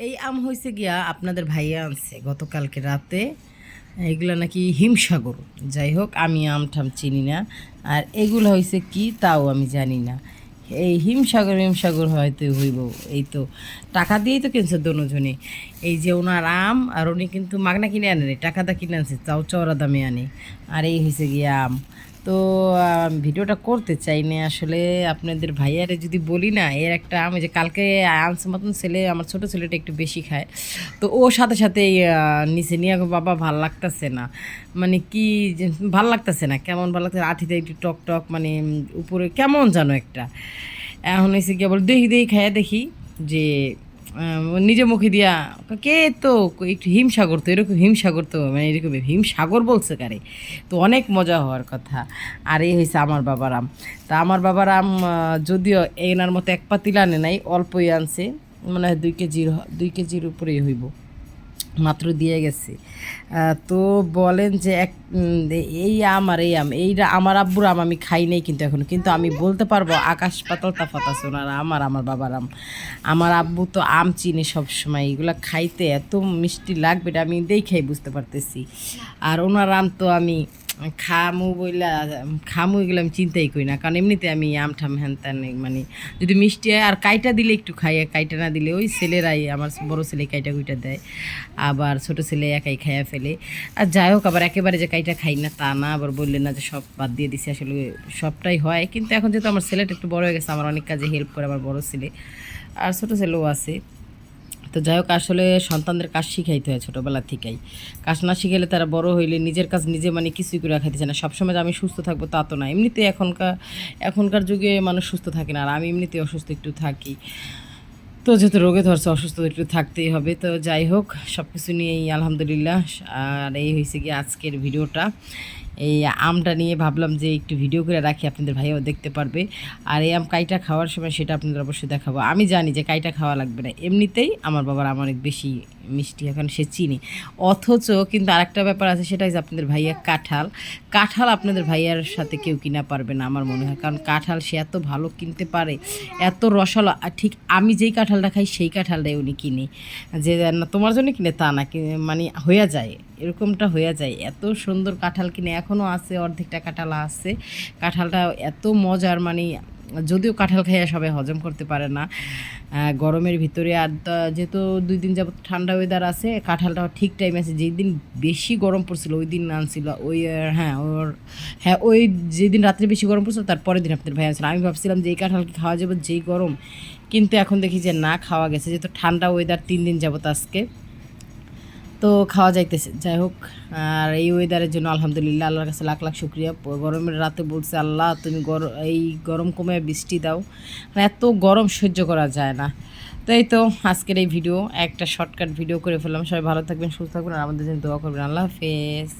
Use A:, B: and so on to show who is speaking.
A: এই আম হয়েছে গিয়া আপনাদের ভাইয়া আনছে গতকালকে রাতে। এগুলো নাকি হিমসাগর। যাই হোক, আমি আম ঠাম চিনি না। আর এগুলো হয়েছে কি তাও আমি জানি না। এই হিমসাগর হিমসাগর হয়তো হইব। এই তো টাকা দিয়েই তো কিনছে দোনোজনে এই যে ওনার আম, আর উনি কিন্তু মাগনা কিনে আনেনি টাকাটা কিনে আনছে তাও চওড়া দামে আনে। আর এই হয়েছে গিয়ে আম। তো ভিডিওটা করতে চাই না আসলে, আপনাদের ভাইয়ারে যদি বলি না, এর একটা আমি যে কালকে আনছে মতন ছেলে, আমার ছোট ছেলেটা একটু বেশি খায়। তো ও সাথে সাথে নিচে নিয়ে বাবা, ভালো লাগতেছে না। মানে কি ভালো লাগতেছে না, কেমন ভালো লাগতেছে আঠিতে একটু টক টক মানে উপরে কেমন জানো একটা। এখন এসে গিয়ে বল দেখি দেখি খাইয়া দেখি যে নিজে মুখে দিয়া, কে তো? একটু হিমসাগর তো, এরকম হিমসাগর তো মানে এরকম হিমসাগর বলছে কারে? তো অনেক মজা হওয়ার কথা। আর এই হয়েছে আমার বাবার আম তা আমার বাবার আম যদিও এনার মতো এক পাতিল আনে নাই, অল্পই আনছে, মনে হয় দুই কেজির দুই কেজির উপরেই হইব। মাত্র দিয়ে গেছে। তো বলেন যে এক এই আম আর এই আম, এইটা আমার আব্বুর আম আমি খাই নাই কিন্তু এখন। কিন্তু আমি বলতে পারব, আকাশ পাতাল তাফাত আছে ওনার আম আর আমার বাবার আম। আমার আব্বু তো আম চিনি সবসময়, এগুলো খাইতে এত মিষ্টি লাগবে এটা আমি দেখেই বুঝতে পারতেছি। আর ওনার আম তো আমি খামু বইলা, খামু এগুলো আমি চিন্তাই করি না। কারণ এমনিতে আমি আম ঠাম হ্যান ত্যান মানে যদি মিষ্টি হয়, আর কাইটা দিলে একটু খাই কাইটা না দিলে ওই ছেলেরাই, আমার বড় ছেলে কাইটা কুইটা দেয়, আবার ছোট ছেলে একাই খাইয়া ফেলে। আর যাই হোক, আবার একেবারে যে কাইটা খাই না তা না, আবার বললেন না যে সব বাদ দিয়ে দিছি, আসলে সবটাই হয়। কিন্তু এখন যেহেতু আমার ছেলেটা একটু বড় হয়ে গেছে, আমার অনেক কাজে হেল্প করে আমার বড় ছেলে। আর ছোট ছেলেও আছে। তো যাই হোক, আসলে সন্তানদের কাজ শিখাইতে হয় ছোটোবেলা থেকেই। কাজ না শিখাইলে তারা বড় হইলে নিজের কাজ নিজে মানে কিছুই করে খাইতেছে না। সবসময় যে আমি সুস্থ থাকব তা তো না। এমনিতে এখনকার এখনকার যুগে মানুষ সুস্থ থাকে না। আর আমি এমনিতে অসুস্থ একটু থাকি। তো যেহেতু রোগে ধরছে অসুস্থ একটু থাকতেই হবে। তো যাই হোক সব কিছু নিয়েই আলহামদুলিল্লাহ। আর এই হয়েছে কি আজকের ভিডিওটা। এই আমটা নিয়ে ভাবলাম যে একটু ভিডিও করে রাখি, আপনাদের ভাইও দেখতে পারবে। আর এই আম কাইটা খাওয়ার সময় সেটা আপনাদের অবশ্যই দেখাবো। আমি জানি যে কাইটা খাওয়া লাগবে না। এমনিতেই আমার বাবার আম অনেক বেশি মিষ্টি এখন সে চিনি। অথচ কিন্তু আরেকটা ব্যাপার আছে, সেটা হচ্ছে আপনাদের ভাইয়া কাঁঠাল। কাঁঠাল আপনাদের ভাইয়ার সাথে কেউ কিনা পারবে না, আমার মনে হয়। কারণ কাঁঠাল সে এত ভালো কিনতে পারে, এত রসালো ঠিক আমি যেই কাঁঠালটা খাই, সেই কাঁঠালটাই উনি কিনে। যে না, তোমার জন্য কিনে, তা না মানে হয়ে যায়, এরকমটা হয়ে যায়। এত সুন্দর কাঁঠাল কিনে এখনও আছে, অর্ধেকটা কাঁঠাল আছে। কাঁঠালটা এত মজার মানে যদিও কাঁঠাল খাইয়া সবাই হজম করতে পারে না গরমের ভিতরে। আর যেহেতু দুই দিন যাবত ঠান্ডা ওয়েদার আছে, কাঁঠালটা ঠিক টাইম আছে। যেই দিন বেশি গরম পড়ছিল, ওই দিন আনছিল। ওই হ্যাঁ ওর হ্যাঁ ওই যেদিন রাত্রে বেশি গরম পড়ছিল, তার পরের দিন আপনাদের ভাই আনছিল। আমি ভাবছিলাম যে এই কাঁঠাল কি খাওয়া যাবে? যেই গরম। কিন্তু এখন দেখি যে না, খাওয়া গেছে। যেহেতু ঠান্ডা ওয়েদার তিন দিন যাবত আজকে। তো খাওয়া যাইতেছে। যাই হোক, আর এই ওয়েদারের জন্য আলহামদুলিল্লাহ আল্লাহর কাছে লাখ লাখ শুক্রিয়া। গরমের রাতে বলছে, আল্লাহ, তুমি গরম এই গরম কমে বৃষ্টি দাও। মানে এত গরম সহ্য করা যায় না। তো এই তো আজকের এই ভিডিও একটা শর্টকাট ভিডিও করে ফেললাম। সবাই ভালো থাকবেন, সুস্থ থাকবেন, আর আমাদের জন্য দোয়া করবেন। আল্লাহ হাফেজ।